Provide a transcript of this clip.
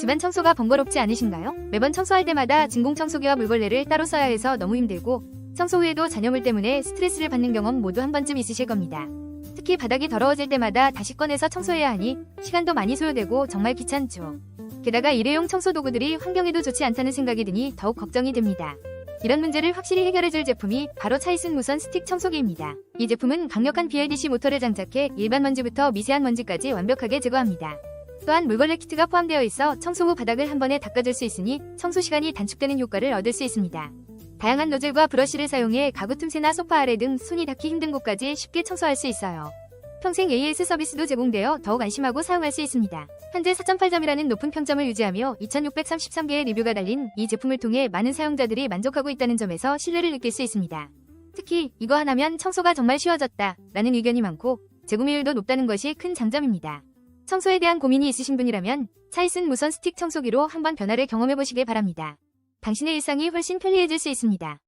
집안 청소가 번거롭지 않으신가요? 매번 청소할 때마다 진공 청소기와 물걸레를 따로 써야 해서 너무 힘들고 청소 후에도 잔여물 때문에 스트레스를 받는 경험 모두 한 번쯤 있으실 겁니다. 특히 바닥이 더러워질 때마다 다시 꺼내서 청소해야 하니 시간도 많이 소요되고 정말 귀찮죠. 게다가 일회용 청소 도구들이 환경에도 좋지 않다는 생각이 드니 더욱 걱정이 됩니다. 이런 문제를 확실히 해결해줄 제품이 바로 차이슨 무선 스틱 청소기입니다. 이 제품은 강력한 BLDC 모터를 장착해 일반 먼지부터 미세한 먼지까지 완벽하게 제거합니다. 또한 물걸레 키트가 포함되어 있어 청소 후 바닥을 한 번에 닦아줄 수 있으니 청소 시간이 단축되는 효과를 얻을 수 있습니다. 다양한 노즐과 브러쉬를 사용해 가구 틈새나 소파 아래 등 손이 닿기 힘든 곳까지 쉽게 청소할 수 있어요. 평생 AS 서비스도 제공되어 더욱 안심하고 사용할 수 있습니다. 현재 4.8점이라는 높은 평점을 유지하며 2633개의 리뷰가 달린 이 제품을 통해 많은 사용자들이 만족하고 있다는 점에서 신뢰를 느낄 수 있습니다. 특히 이거 하나면 청소가 정말 쉬워졌다 라는 의견이 많고 재구매율도 높다는 것이 큰 장점입니다. 청소에 대한 고민이 있으신 분이라면 차이슨 무선 스틱 청소기로 한번 변화를 경험해 보시길 바랍니다. 당신의 일상이 훨씬 편리해질 수 있습니다.